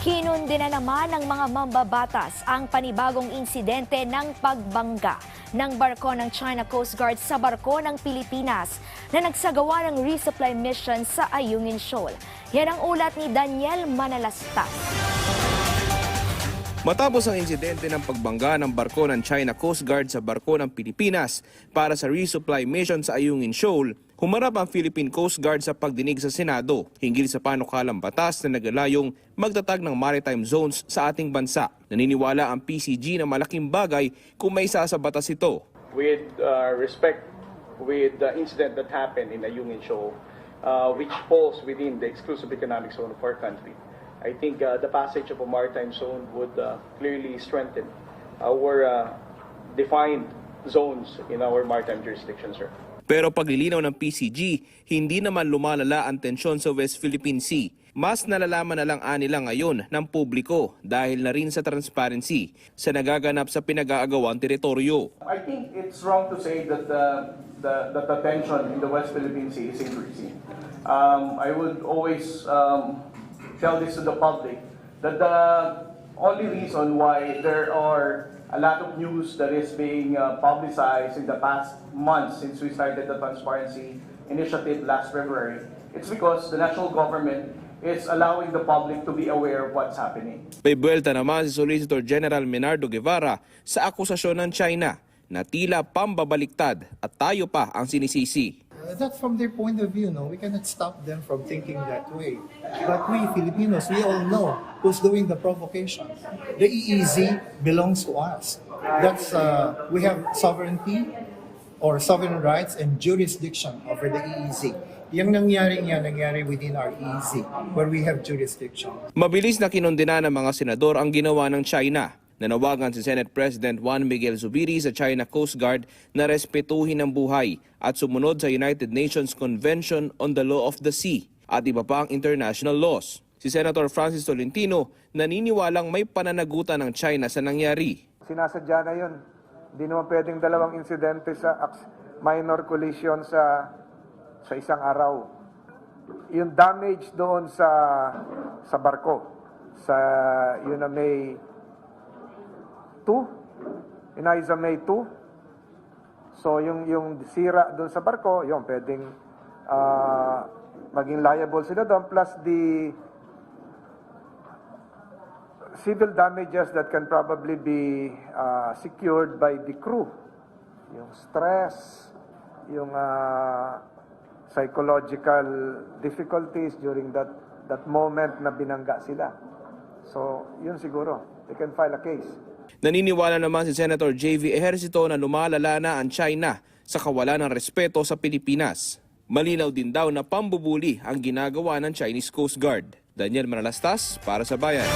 Kinundi na naman ng mga mambabatas ang panibagong insidente ng pagbangga ng barko ng China Coast Guard sa barko ng Pilipinas na nagsagawa ng resupply mission sa Ayungin Shoal. Yan ang ulat ni Daniel Manalastas. Matapos ang insidente ng pagbangga ng barko ng China Coast Guard sa barko ng Pilipinas para sa resupply mission sa Ayungin Shoal, humarap ang Philippine Coast Guard sa pagdinig sa Senado hinggil sa panukalang batas na nagalayong magtatag ng maritime zones sa ating bansa. Naniniwala ang PCG na malaking bagay kung may isa sa batas ito. with uh, respect with the incident that happened in Ayungin Shoal, uh, which falls within the exclusive economic zone of our country. I think uh, the passage of a maritime zone would uh, clearly strengthen our uh, defined zones in our maritime jurisdiction, sir. Pero paglilinaw ng PCG, hindi naman lumalala ang tensyon sa West Philippine Sea. Mas nalalaman na lang anila ngayon ng publiko dahil na rin sa transparency sa nagaganap sa pinag-aagawang teritoryo. I think it's wrong to say that the, the, that the tension in the West Philippine Sea is increasing. Um, I would always um, tell this to the public that the only reason why there are a lot of news that is being uh, publicized in the past months since we started the transparency initiative last February, it's because the national government is allowing the public to be aware of what's happening. May buwelta naman si Solicitor General Menardo Guevara sa akusasyon ng China na tila pambabaliktad at tayo pa ang sinisisi. That's from their point of view, no? We cannot stop them from thinking that way. But we Filipinos, we all know who's doing the provocation. The EEZ belongs to us. That's, uh, we have sovereignty or sovereign rights and jurisdiction over the EEZ. Yung nangyari yan, nangyari within our EEZ, where we have jurisdiction. Mabilis na kinondena ng mga senador ang ginawa ng China. Nanawagan si Senate President Juan Miguel Zubiri sa China Coast Guard na respetuhin ang buhay at sumunod sa United Nations Convention on the Law of the Sea at iba pa ang international laws. Si Senator Francis Tolentino naniniwalang may pananagutan ng China sa nangyari. sinasadya na yun. Hindi naman pwedeng dalawang insidente sa minor collision sa sa isang araw. Yung damage doon sa sa barko sa yun na May 2, Inaiza May 2. So yung yung sira doon sa barko, yun pwedeng ah, maging liable sila doon plus the civil damages that can probably be uh, secured by the crew. Yung stress, yung uh, psychological difficulties during that that moment na binangga sila. So, yun siguro. They can file a case. Naniniwala naman si Senator J.V. Ejercito na lumalala na ang China sa kawalan ng respeto sa Pilipinas. Malinaw din daw na pambubuli ang ginagawa ng Chinese Coast Guard. Daniel Manalastas para sa Bayan.